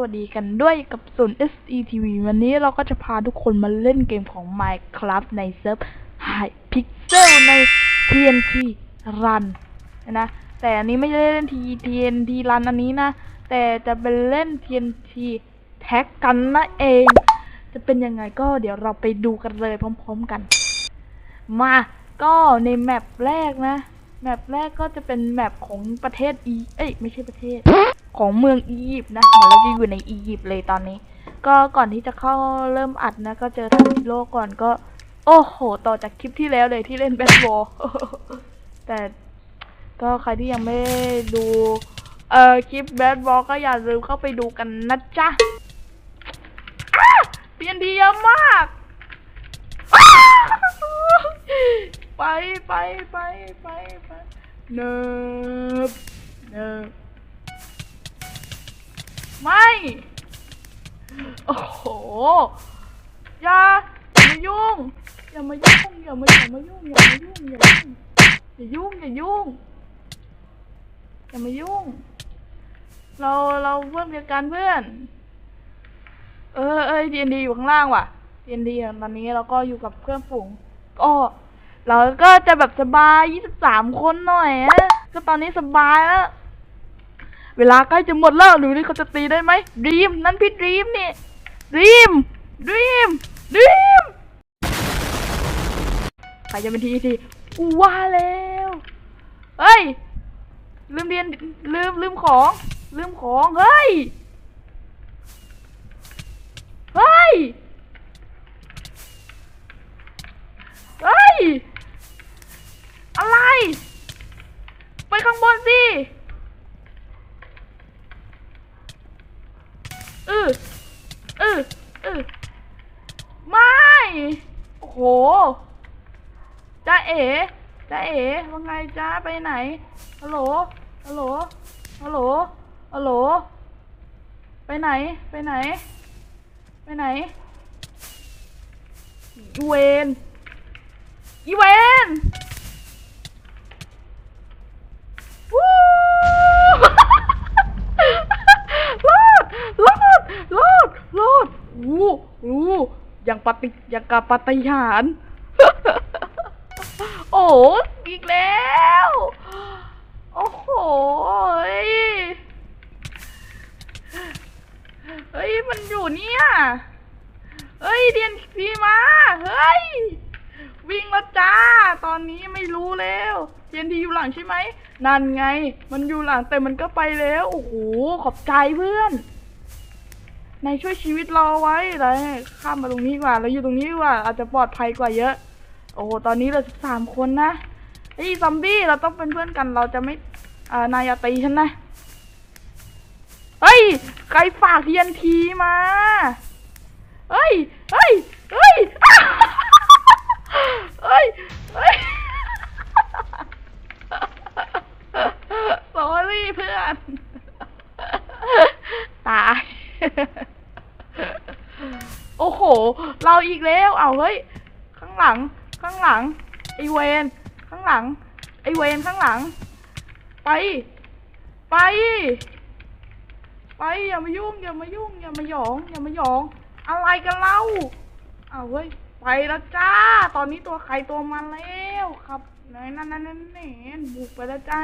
วัสดีกันด้วยกับศูนย์ SETV วันนี้เราก็จะพาทุกคนมาเล่นเกมของ Minecraft ในเซิร์ฟ High Pixel ใน TNT Run นะ แต่อันนี้ไม่ได้เล่น T TNT Run อันนี้นะ แต่จะเป็นเล่น TNT Tag กันนะเอง จะเป็นยังไงก็เดี๋ยวเราไปดูกันเลยพร้อมๆกัน มาก็ในแมปแรกนะ แมปแรกก็จะเป็นแมปของประเทศอี เอ้ยไม่ใช่ประเทศ ของเมืองอียิปต์นะเหมือนเราจะอยู่ในอียิปต์เลยตอนนี้ ก็ก่อนที่จะเข้าเริ่มอัดนะ ก็เจอทันจิโร่ก่อนก็ โอ้โห ต่อจากคลิปที่แล้วเลยที่เล่นแบทบอลแต่ก็ใครที่ยังไม่ดูเอ่อคลิปแบทบอลก็อย่าลืมเข้าไปดูกันนะจ๊ะอ้าเปลี่ยนดีเยอะมาก ไปไปไปไปไปเนิบเนิบ ไม่ โอ้โห อย่าอย่ามายุ่ง อย่ามายุ่ง อย่ามาอย่ามายุ่งอย่ามายุ่ง อย่ามายุ่ง อย่ายุ่ง อย่ายุ่ง อย่ามายุ่ง เราเราเพื่อนเดียวกันเพื่อน เออเอ้ยดีนดีอยู่ข้างล่างว่ะดีนดีตอนนี้เราก็อยู่กับเพื่อนฝูงก็เราก็จะแบบสบายยี่สิบสามคนหน่อยอะก็ตอนนี้สบายแล้ว เวลาใกล้จะหมดแล้วดูนี่เขาจะตีได้ไหมดีมนั่นพี่ดีมนี่ดีมดีมดีมใครจะเป็นทีทีกูว่าแล้วเฮ้ยลืมเรียนลืมลืมของลืมของเฮ้ยเฮ้ยเฮ้ยอะไร ไปข้างบนสิ ออเออเออไม่ โอ้โหจ้าเอ๋จ้าเอ๋ว่าไงจ้าไปไหน ฮัลโหล ฮัลโหล ฮัลโหล ฮัลโหล ไปไหน ไปไหน ไปไหนอีเวนอีเวนวู้ รอด รอด รอด รอดวู้วู้ ยังปฏิยังกับปฏิหาร โอ้อีกแล้ว โอ้โหเฮ้ยเฮ้ย มันอยู่เนี่ยเฮ้ย เดียนพีมา เฮ้ย วิ่งแล้วจ้า ตอนนี้ไม่รู้แล้วเดียนทีอยู่หลังใช่ไหม นั่นไง มันอยู่หลังแต่มันก็ไปแล้ว โอ้โห ขอบใจเพื่อน นายช่วยชีวิตเราไว้เลยข้ามมาตรงนี้ดีกว่าเราอยู่ตรงนี้ดีกว่าอาจจะปลอดภัยกว่าเยอะ โอ้โหตอนนี้เราสิบสามคนนะไอ้ยซอมบี้เราต้องเป็นเพื่อนกันเราจะไม่อ่านายอย่าตีฉันนะเฮ้ยใครฝากเทียนทีมาเฮ้ยเฮ้ยเฮ้ย เฮ้ย เฮ้ย สอรี่เพื่อน ตาย โอ้โห เราอีกแล้ว เอาเฮ้ย ข้างหลัง ข้างหลัง ไอเวน ข้างหลัง ไอเวนข้างหลัง ไป ไป ไป อย่ามายุ่ง อย่ามายุ่ง อย่ามาหยอง อย่ามาหยอง อะไรกันเล่า เอาเฮ้ย ไปแล้วจ้า ตอนนี้ตัวใครตัวมันแล้วครับนั่นนั่นนั่นนี่บุกไปแล้วจ้า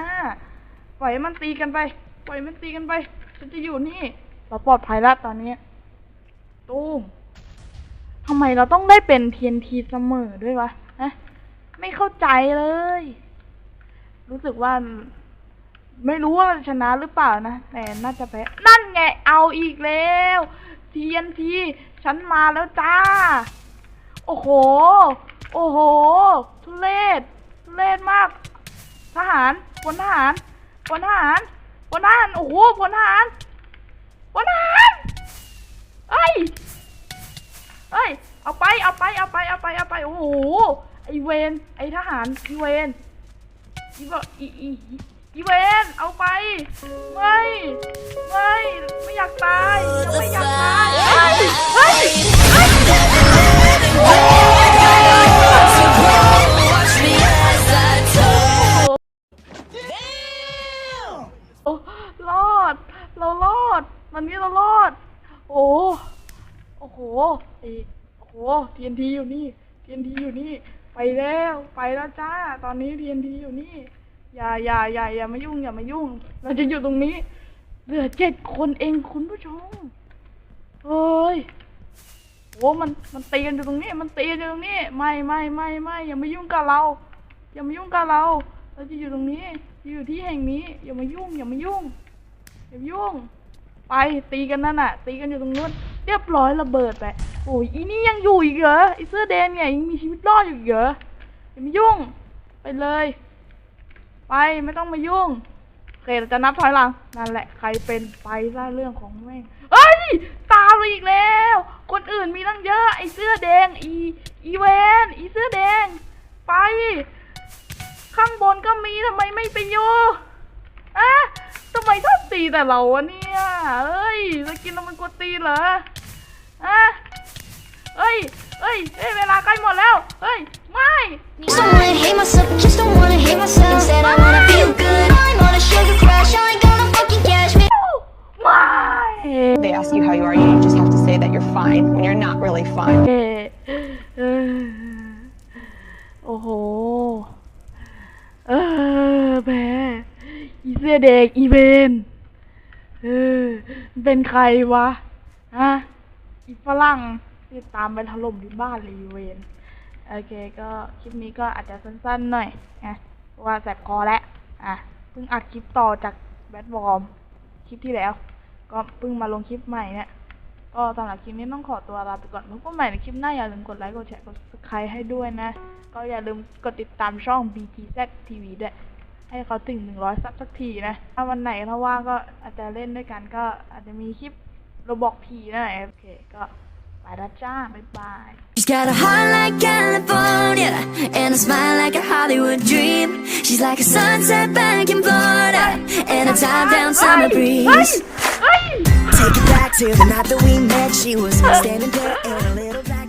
ปล่อยมันตีกันไป ปล่อยมันตีกันไป ฉันจะอยู่นี่ เราปลอดภัยแล้วตอนนี้ ตูม ทำไมเราต้องได้เป็น TNT เสมอด้วยวะฮะไม่เข้าใจเลย รู้สึกว่า ไม่รู้ว่าชนะหรือเปล่านะ แต่น่าจะแพ้ นั่นไง เอาอีกแล้ว TNT ฉันมาแล้วจ้า โอ้โห โอ้โห ทุเรศทุเรศมาก ทหารพลทหารพลทหารพลทหาร โอ้โหพลทหารพลทหาร ไปเอาไปเอาไปเอาไปโอ้โหไอเวนไอทหารอีเวนอีวะอีอีอีอีเวนเอาไป ไม่ไม่ไม่อยากตายไม่อยากตายเฮ้ยเฮ้ยเฮ้ยโอ้รอด เรารอดวันนี้เรารอด โอ้โอ้โห ทีนทีอยู่นี่ทีนทีอยู่นี่ ไปแล้วไปแล้วจ้า ตอนนี้ทีนทีอยู่นี่ อย่าอย่าอย่าอย่ามายุ่งอย่ามายุ่ง เราจะอยู่ตรงนี้เหลือเจ็ดคนเองคุณผู้ชมเฮ้ยโอ้มันมันตีกันอยู่ตรงนี้ มันตีกันอยู่ตรงนี้ ไม่ไม่ไม่ไม่อย่ามายุ่งกับเรา อย่ามายุ่งกับเรา เราจะอยู่ตรงนี้ อยู่ที่แห่งนี้ อย่ามายุ่ง อย่ามายุ่ง อย่ามายุ่ง ไปตีกันนั่นน่ะ ตีกันอยู่ตรงนู้น เรียบร้อยระเบิดไป โอ้ยอีนี่ยังอยู่อีกเหรอไอเสื้อแดงเนี่ยยังมีชีวิตรอดอยู่อีกเหรออย่ามายุ่ง ไปเลย ไปไม่ต้องมายุ่งโอเคเราจะนับถอยหลังนั่นแหละใครเป็นไปซะเรื่องของแม่งเอ้ยตามมาอีกแล้ว คนอื่นมีตั้งเยอะ ไอเสื้อแดงอีอีเวนอีเสื้อแดง ไป ข้างบนก็มีทำไมไม่ไปอยู่อะทำไมชอบตีแต่เราวะเนี่ยเอ้ยสกินเรามันกดตีเหรออะ เอ้ยเอ้ยเอ้ยเวลาใกล้หมดแล้วเฮ้ยไม่ Just don't wanna hate myself, just don't wanna hate myself. Instead, I wanna feel good. I'm on a sugar crash, I ain't gonna fucking catch me. ไม่ They ask you how you are, you just have to say that you're fine when you're not really fine. เอ่อเออโอ้โห เออแพ้อีเสื้อแดงอีเวนเออ เป็นใครวะ ฮะ อีฝรั่ง ที่ตามไปถล่มที่บ้านเลยอีเวนโอเคก็คลิปนี้ก็อาจจะสั้นๆหน่อยนะเพราะว่าแสบคอแล้วอะเพิ่งอัดคลิปต่อจากแบทวอร์มคลิปที่แล้ว ก็เพิ่งมาลงคลิปใหม่เนี่ยก็สำหรับคลิปนี้ต้องขอตัวลาไปก่อนพบกันใหม่ในคลิปหน้าอย่าลืมกดไลค์กดแชร์กด subscribe ให้ด้วยนะ ก็อย่าลืมกดติดตามช่อง BTZ TV ด้วย ให้เขาถึง 100 ซับสักทีนะ ถ้าวันไหนถ้าว่างก็อาจจะเล่นด้วยกันก็อาจจะมีคลิปเรบอกผีนะโอเคก็ She's got a heart like California and a smile like a Hollywood dream. She's like a sunset back in Florida and a top down summer breeze. Take it back to the night that we met. She was standing there in a little.